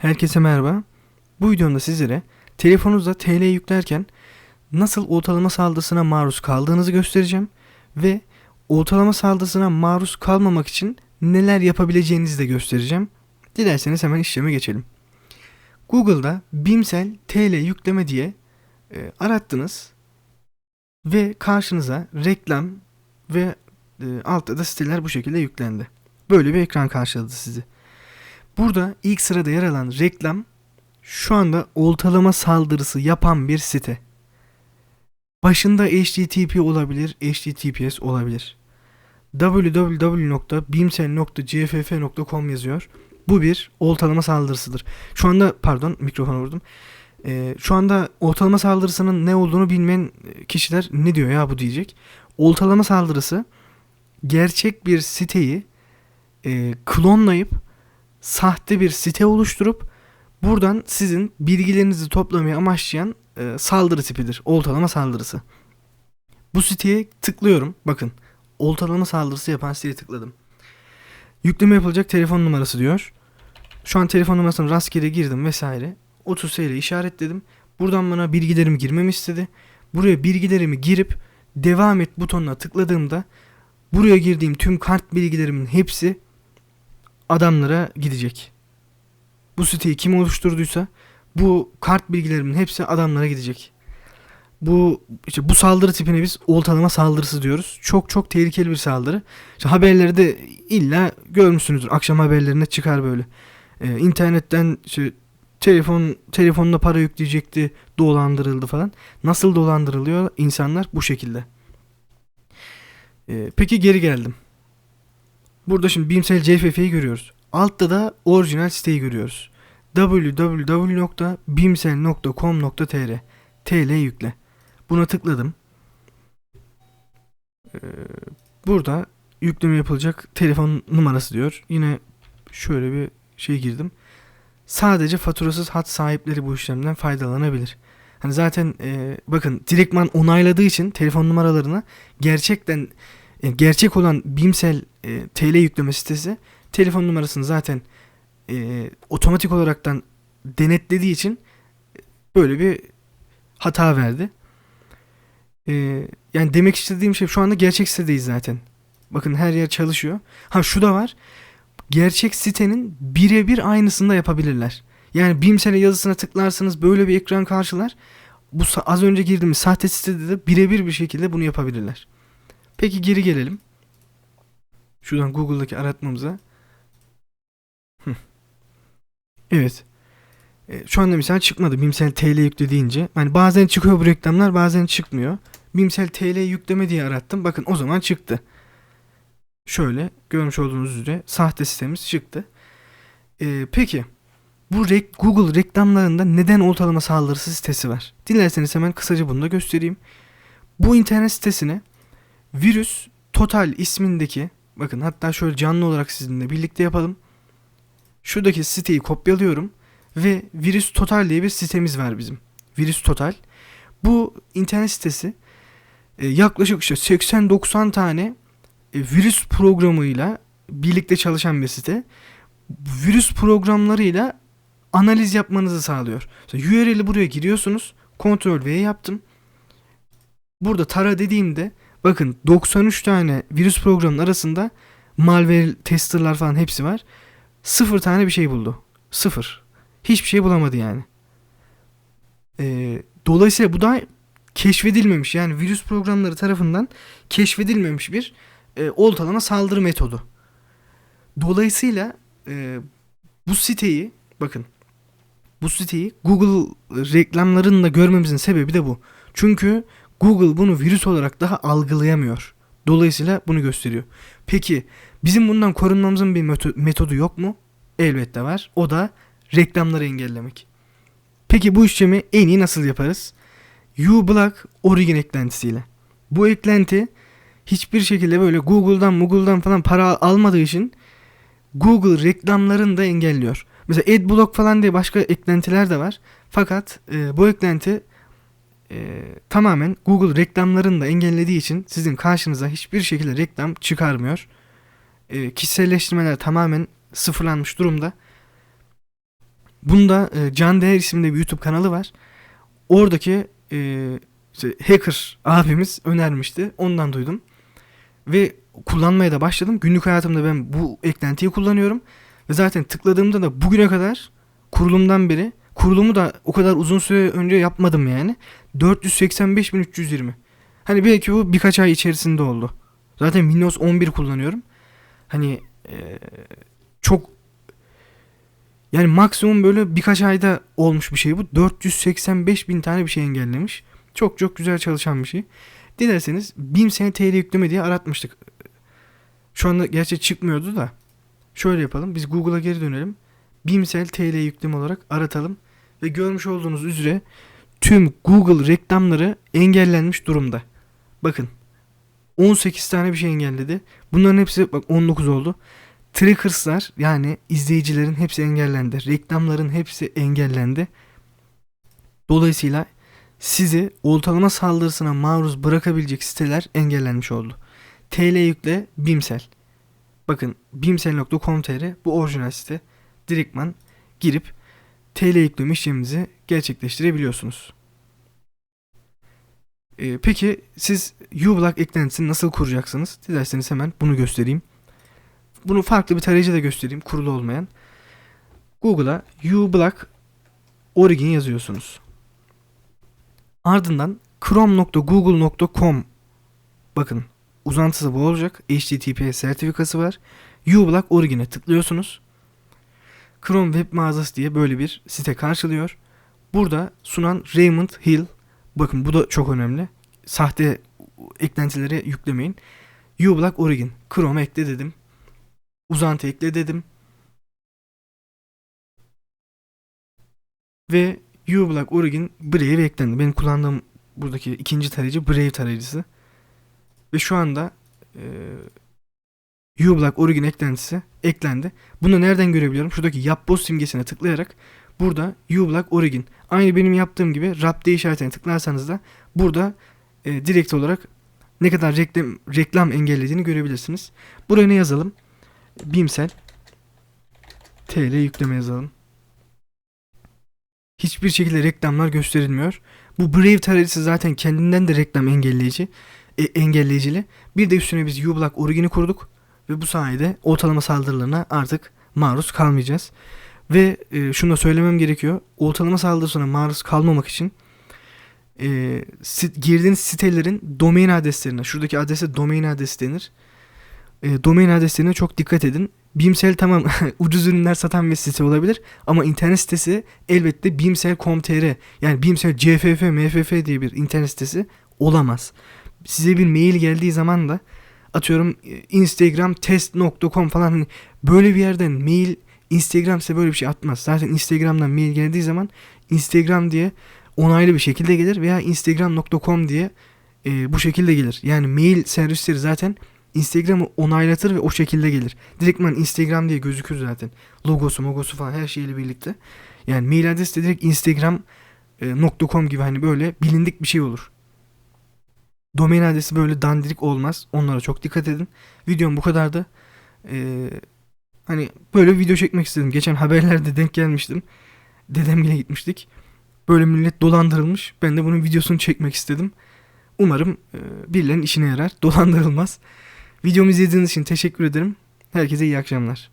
Herkese merhaba. Bu videomda sizlere telefonunuzda TL yüklerken nasıl oltalama saldırısına maruz kaldığınızı göstereceğim ve oltalama saldırısına maruz kalmamak için neler yapabileceğinizi de göstereceğim. Dilerseniz hemen işleme geçelim. Google'da Bimsel TL yükleme diye e, arattınız ve karşınıza reklam ve e, altta da siteler bu şekilde yüklendi. Böyle bir ekran karşıladı sizi. Burada ilk sırada yer alan reklam şu anda oltalama saldırısı yapan bir site. Başında HTTP olabilir, HTTPS olabilir. www.bimsel.cff.com yazıyor. Bu bir oltalama saldırısıdır. Şu anda pardon mikrofona vurdum. Ee, şu anda oltalama saldırısının ne olduğunu bilmeyen kişiler ne diyor ya bu diyecek. Oltalama saldırısı gerçek bir siteyi e, klonlayıp sahte bir site oluşturup buradan sizin bilgilerinizi toplamayı amaçlayan e, saldırı tipidir. Oltalama saldırısı. Bu siteye tıklıyorum. Bakın oltalama saldırısı yapan siteye tıkladım. Yükleme yapılacak telefon numarası diyor. Şu an telefon numarasını rastgele girdim vesaire. 30 ile işaretledim. Buradan bana bilgilerimi girmemi istedi. Buraya bilgilerimi girip devam et butonuna tıkladığımda buraya girdiğim tüm kart bilgilerimin hepsi adamlara gidecek. Bu siteyi kim oluşturduysa bu kart bilgilerimin hepsi adamlara gidecek. Bu işte bu saldırı tipine biz oltalama saldırısı diyoruz. Çok çok tehlikeli bir saldırı. İşte haberleri de illa görmüşsünüzdür. Akşam haberlerinde çıkar böyle. Ee, internetten işte telefon telefonuna para yükleyecekti, dolandırıldı falan. Nasıl dolandırılıyor insanlar bu şekilde. Ee, peki geri geldim. Burada şimdi Bimsel CFF'yi görüyoruz. Altta da orijinal siteyi görüyoruz. www.bimsel.com.tr TL yükle. Buna tıkladım. Ee, burada yükleme yapılacak telefon numarası diyor. Yine şöyle bir şey girdim. Sadece faturasız hat sahipleri bu işlemden faydalanabilir. Hani zaten e, bakın direktman onayladığı için telefon numaralarına gerçekten e, gerçek olan Bimsel e, TL yükleme sitesi telefon numarasını zaten e, otomatik olaraktan denetlediği için böyle bir hata verdi. E, yani demek istediğim şey şu anda gerçek sitedeyiz zaten. Bakın her yer çalışıyor. Ha şu da var. Gerçek sitenin birebir aynısını da yapabilirler. Yani Bimsel'e yazısına tıklarsınız böyle bir ekran karşılar. Bu az önce girdiğimiz sahte sitede de birebir bir şekilde bunu yapabilirler. Peki geri gelelim. Şuradan Google'daki aratmamıza. Evet. E, şu anda mesela çıkmadı. Bimsel TL yükle deyince. Yani bazen çıkıyor bu reklamlar bazen çıkmıyor. Bimsel TL yükleme diye arattım. Bakın o zaman çıktı. Şöyle görmüş olduğunuz üzere sahte sitemiz çıktı. E, peki bu rek Google reklamlarında neden ortalama saldırısı sitesi var? Dilerseniz hemen kısaca bunu da göstereyim. Bu internet sitesine virüs total ismindeki bakın hatta şöyle canlı olarak sizinle birlikte yapalım. Şuradaki siteyi kopyalıyorum ve virüs total diye bir sitemiz var bizim. Virüs total. Bu internet sitesi e, yaklaşık işte 80-90 tane e, virüs programıyla birlikte çalışan bir site. Virüs programlarıyla analiz yapmanızı sağlıyor. URL'i buraya giriyorsunuz. Ctrl V yaptım. Burada tara dediğimde bakın 93 tane virüs programının arasında malware testerlar falan hepsi var. Sıfır tane bir şey buldu. Sıfır. Hiçbir şey bulamadı yani. Ee, dolayısıyla bu da keşfedilmemiş yani virüs programları tarafından keşfedilmemiş bir e, oltalama saldırı metodu. Dolayısıyla e, bu siteyi bakın bu siteyi Google reklamlarında görmemizin sebebi de bu. Çünkü Google bunu virüs olarak daha algılayamıyor. Dolayısıyla bunu gösteriyor. Peki bizim bundan korunmamızın bir metodu yok mu? Elbette var. O da reklamları engellemek. Peki bu işlemi en iyi nasıl yaparız? uBlock Origin eklentisiyle. Bu eklenti hiçbir şekilde böyle Google'dan Google'dan falan para almadığı için Google reklamlarını da engelliyor. Mesela AdBlock falan diye başka eklentiler de var. Fakat e, bu eklenti e, tamamen Google reklamlarını da engellediği için sizin karşınıza hiçbir şekilde reklam çıkarmıyor. E, kişiselleştirmeler tamamen sıfırlanmış durumda. Bunda e, Can Değer isimli bir YouTube kanalı var. Oradaki e, işte hacker abimiz önermişti. Ondan duydum. Ve kullanmaya da başladım. Günlük hayatımda ben bu eklentiyi kullanıyorum. Ve zaten tıkladığımda da bugüne kadar kurulumdan beri kurulumu da o kadar uzun süre önce yapmadım yani. 485.320. Hani belki bu birkaç ay içerisinde oldu. Zaten Windows 11 kullanıyorum. Hani e, çok yani maksimum böyle birkaç ayda olmuş bir şey bu. 485 bin tane bir şey engellemiş. Çok çok güzel çalışan bir şey. Dilerseniz BIM TL yükleme diye aratmıştık. Şu anda gerçi çıkmıyordu da. Şöyle yapalım. Biz Google'a geri dönelim. BIMsel TL yükleme olarak aratalım. Ve görmüş olduğunuz üzere tüm Google reklamları engellenmiş durumda. Bakın 18 tane bir şey engelledi. Bunların hepsi bak 19 oldu. Trackers'lar yani izleyicilerin hepsi engellendi. Reklamların hepsi engellendi. Dolayısıyla sizi oltalama saldırısına maruz bırakabilecek siteler engellenmiş oldu. TL yükle Bimsel. Bakın bimsel.com.tr bu orijinal site. Direktman girip TL yükleme işleminizi gerçekleştirebiliyorsunuz. Ee, peki siz uBlock eklentisini nasıl kuracaksınız? Dilerseniz hemen bunu göstereyim. Bunu farklı bir tarayıcıda göstereyim kurulu olmayan. Google'a uBlock Origin yazıyorsunuz. Ardından chrome.google.com bakın uzantısı bu olacak. HTTP sertifikası var. uBlock Origin'e tıklıyorsunuz. Chrome Web mağazası diye böyle bir site karşılıyor. Burada sunan Raymond Hill bakın bu da çok önemli. Sahte eklentileri yüklemeyin. uBlock Origin Chrome ekle dedim. Uzantı ekle dedim. Ve uBlock Origin Brave eklendi. Benim kullandığım buradaki ikinci tarayıcı Brave tarayıcısı. Ve şu anda e, uBlock Origin eklentisi eklendi. Bunu nereden görebiliyorum? Şuradaki yapboz simgesine tıklayarak burada uBlock Origin. Aynı benim yaptığım gibi Wrap işaretine tıklarsanız da burada e, direkt olarak ne kadar reklam, reklam engellediğini görebilirsiniz. Buraya ne yazalım? Bimsel TL yükleme yazalım. Hiçbir şekilde reklamlar gösterilmiyor. Bu Brave tarayıcısı zaten kendinden de reklam engelleyici, e, engelleyicili. Bir de üstüne biz uBlock Origin'i kurduk ve bu sayede ortalama saldırılarına artık maruz kalmayacağız. Ve e, şunu da söylemem gerekiyor. Ortalama saldırısına maruz kalmamak için e, sit, girdiğiniz sitelerin domain adreslerine, şuradaki adrese domain adresi denir. E, domain adreslerine çok dikkat edin. Bimsel tamam ucuz ürünler satan bir site olabilir ama internet sitesi elbette bimsel.com.tr yani bimsel cff mff diye bir internet sitesi olamaz. Size bir mail geldiği zaman da atıyorum e, instagram test.com falan hani böyle bir yerden mail Instagram size böyle bir şey atmaz. Zaten Instagram'dan mail geldiği zaman Instagram diye onaylı bir şekilde gelir veya instagram.com diye e, bu şekilde gelir. Yani mail servisleri zaten Instagram'ı onaylatır ve o şekilde gelir. Direktman Instagram diye gözükür zaten. Logosu, logosu falan her şeyle birlikte. Yani mail adresi de direkt instagram.com gibi hani böyle bilindik bir şey olur. Domain adresi böyle dandirik olmaz. Onlara çok dikkat edin. Videom bu kadardı. Ee, hani böyle video çekmek istedim. Geçen haberlerde denk gelmiştim. Dedemle gitmiştik. Böyle millet dolandırılmış. Ben de bunun videosunu çekmek istedim. Umarım e, birilerinin işine yarar. Dolandırılmaz. Videomu izlediğiniz için teşekkür ederim. Herkese iyi akşamlar.